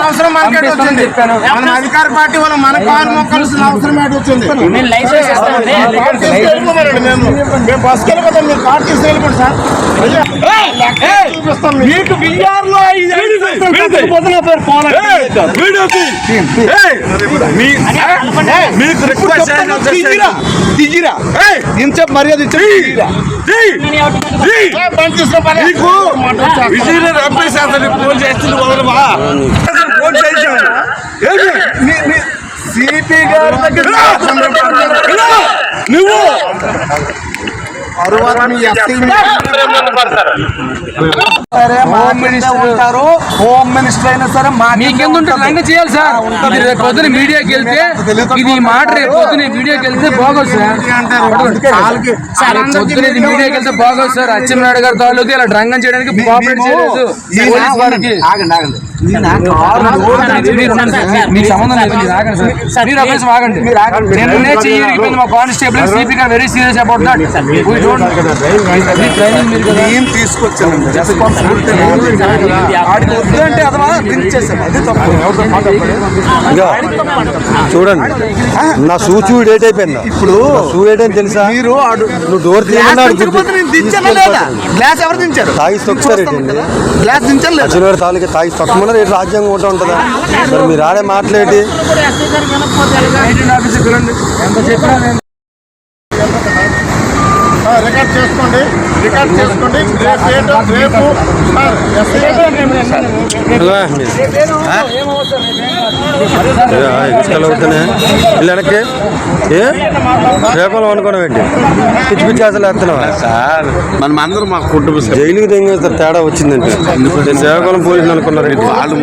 అవసరం మనకి వచ్చింది. చెప్పాను. మన అధికార పార్టీ వాళ్ళు మన కాలు మొక్కాల్సిన అవసరం ఏంటి వచ్చింది. మేము. మేము బస్కి వెళ్ళిపోతాం. మీరు కార్డు తీసుకెళ్ళిపోండి సార్. మీకు. మీకు రిక్వెస్ట్ దిగిరా ఇంత మర్యాద ఇచ్చి నేను ఫోన్ చేస్తుంది వదలవా ఫోన్ సిపి గారి దగ్గర నువ్వు సరే హోమ్ మినిస్టర్ ఉంటారు హోమ్ మినిస్టర్ అయినా సరే మీకెందు ఉంటుంది లంగ చేయాలి సార్? రేపు పొద్దున మీడియాకి వెళ్తే ఇది మాట రేపు పొద్దున మీడియాకి వెళ్తే బాగోదు సార్. పొద్దున ఇది మీడియాకి వెళ్తే బాగోదు సార్. అచ్చెన్నాయుడు గారి తాలూకు ఇలా డ్రంగం చేయడానికి కోఆపరేట్ చేయలేదు. ఉండండి సార్. మీకు సంబంధం లేదు మీరు ఆగండి సార్. మీరు అభ్యాసం ఆగండి. నిన్నే చెయ్యి ఇరిగిపోయింది మా కానిస్టేబుల్ సిపి గారు very serious about that. Training మీరు కదా? నేను తీసుకొచ్చానండి ఆడికి వద్దు అంటే అదవా దించేసాం అది తప్పు. చూడండి. నా షూ చూ డేట్ అయిపోయిందా. ఇప్పుడు షూ డేట్ అని తెలుసా? మీరు నువ్వు డోర్ గ్లాస్ ఎవరు దించారు? తాగి గ్లాస్ అచ్చిన ఏంటి రాజ్యాంగం ఉంటా ఉంటుందా? మరి మీరు ఆడే మాట్లాడేటి రికార్డ్ చేసుకోండి. రికార్డ్ చేసుకోండి. రేపు ఏటో రేపు ఇసుకలు ఇల్లు వెనక్కి. ఏ? శ్రీకాకుళం అనుకోవడం ఏంటి? పిచ్చి పిచ్చి అసలు వేస్తున్నావా? సార్ మనం అందరం మా కుటుంబ. జైలుకి తెంగేస్తారు తేడా వచ్చిందంటే. నేను శ్రీకాకుళం పోలీసులు అనుకున్నారు? వాళ్ళు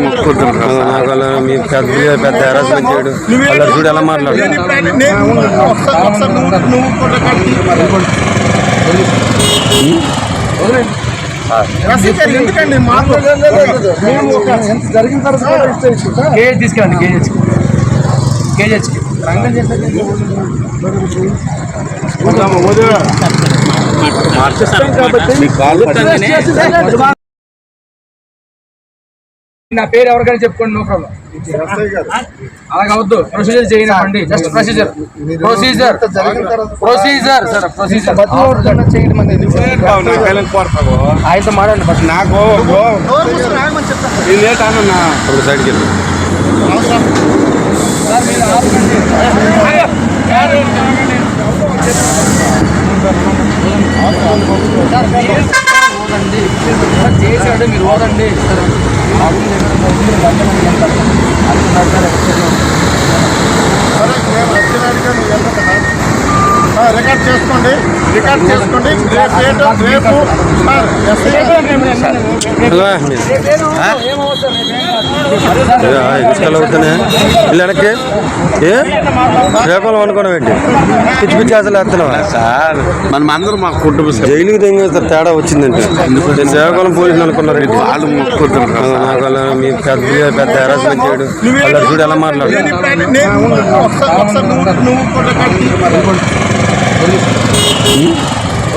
అలా మీ పెద్ద పెద్ద హెరాస్మెంట్ చేయడం. అలా చూడు ఎలా మాట్లాడు. కేజీ తీసుకెళ్ళండి కేజీ కేజీహెచ్కి రంగం నా పేరు ఎవరికైనా చెప్పుకోండి నో ప్రాబ్లం అలాగ అవద్దు. ప్రొసీజర్ చేయండి just procedure procedure procedure sir procedure ఆయనతో మాట్లాడండి ఫస్ట్ నాకు సైడ్కి వెళ్ళి సార్ మీరు ఆపకండి. సార్, మీరు ఓదండి. సార్, చేశాడు మీరు ఓదండి సార్, సరే మేము నువ్వు రికార్డ్ చేసుకోండి. రికార్డ్ చేసుకోండి. రేపు రేపు సార్, ఇసుకలు అవుతానే ఇల్లు వెనక్కి. ఏ? శ్రీకాకుళం అనుకోవడం ఏంటి? పిచ్చి పిచ్చి అసలు వేస్తున్నావా? సార్ మనం అందరం మా కుటుంబ. జైలుకి తెంగేస్తారు తేడా వచ్చిందంటే. నేను శ్రీకాకుళం పోలీసులు అనుకున్నారు? వాళ్ళు అలా మీ పెద్ద పెద్ద హెరాస్మెంట్ చేయడం. అలా చూడు ఎలా మాట్లాడు నేను ఇప్పుడు నేను ఒకసారి ఒకసారి నువ్వు నువ్వు కూడా రికార్డ్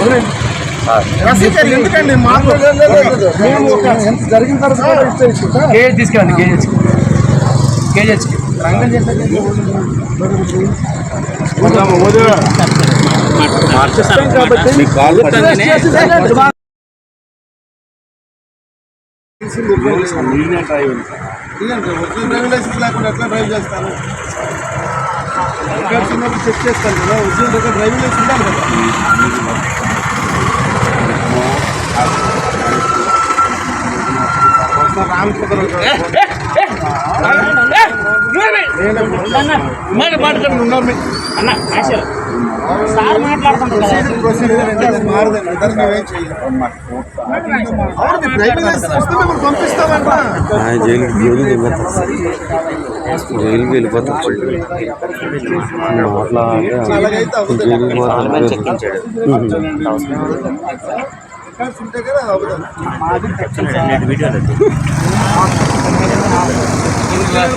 ఎస్ఐ గారు ఎందుకండి? మాకు మేము ఒక జరిగిన తర్వాత కేజీ తీసుకెళ్ళండి కేజీహెచ్కి కేజీహెచ్కి రంగం చేస్తే మీ కాళ్ళు పట్టుకొని డ్రైవింగ్ లైసెన్స్ లేకుండా ఎట్లా డ్రైవ్ రికార్డ్స్ ఉన్నప్పుడు చెక్ చేస్తారు కదా ఒరిజినల్ రికార్డ్ డ్రైవింగ్ లైసెన్స్ ఉండాలి కదా మరి మాట్లాడండి ఉన్నారు అన్న సార్ మాట్లాడుతుంటారు జైలుకి జైలుకి వెళ్ళిపోతారు జైలుకి వెళ్ళిపోతారు అట్లా జైలుకి పోతారు రికార్డ్స్ ఉంటే కదా అవుతుంది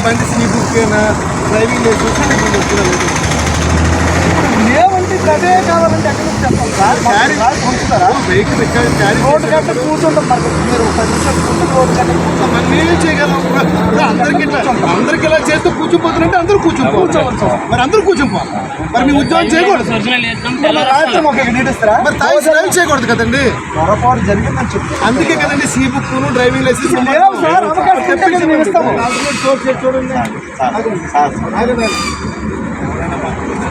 బండి సీ బుక్ డ్రైవింగ్ లైసెన్స్ అదే కావాలంటే ఎక్కడ నుంచి చెప్పాలి వెహికల్ క్యారీ రోడ్డు గంట కూర్చుంటాం మరి మీరు పది నిమిషాలు కూర్చొని రోడ్డు చేయగలం అందరికి ఇట్లా అందరికి ఇలా చేస్తూ కూర్చుపోతున్నట్టే అందరూ కూర్చుంపోవచ్చు మరి అందరూ కూర్చుంపోవాలి మరి మీ ఉద్యోగం చేయకూడదు మరి తాగి డ్రైవ్ చేయకూడదు కదండి అందుకే కదండి సీ బుక్ డ్రైవింగ్ లైసెన్స్ చూడండి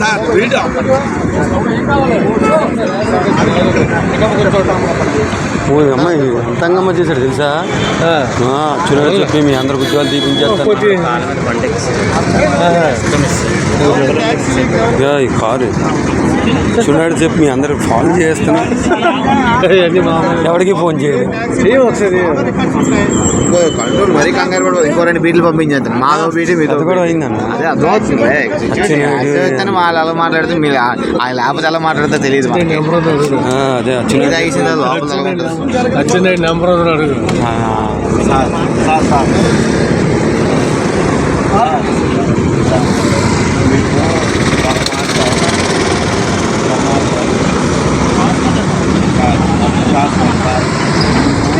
సార్ వీడియో ఆపండి. ఓ అమ్మాయి ఎంత అంగమ్మ చేశాడు తెలుసా? చురుగా చెప్పి మీ అందరికి ఉద్యోగాలు తీపించేస్తాను ఈ కారు. చున్నాడు చెప్పి మీ అందరికి ఫాలో చేస్తున్నా. ఎవరికి ఫోన్ చేయలేదు ఇంకో కంట్రోల్ మరీ కంగారు పడదు ఇంకో రెండు బీట్లు పంపించేస్తాను. మాదో బీటి మీతో కూడా అయిందన్న అర్థమవుతుంది వాళ్ళు అలా మాట్లాడితే మీరు ఆ- లేకపోతే ఎలా మాట్లాడితే తెలియదు ఆ, అదే తాగేసింది లోపల? ఆ,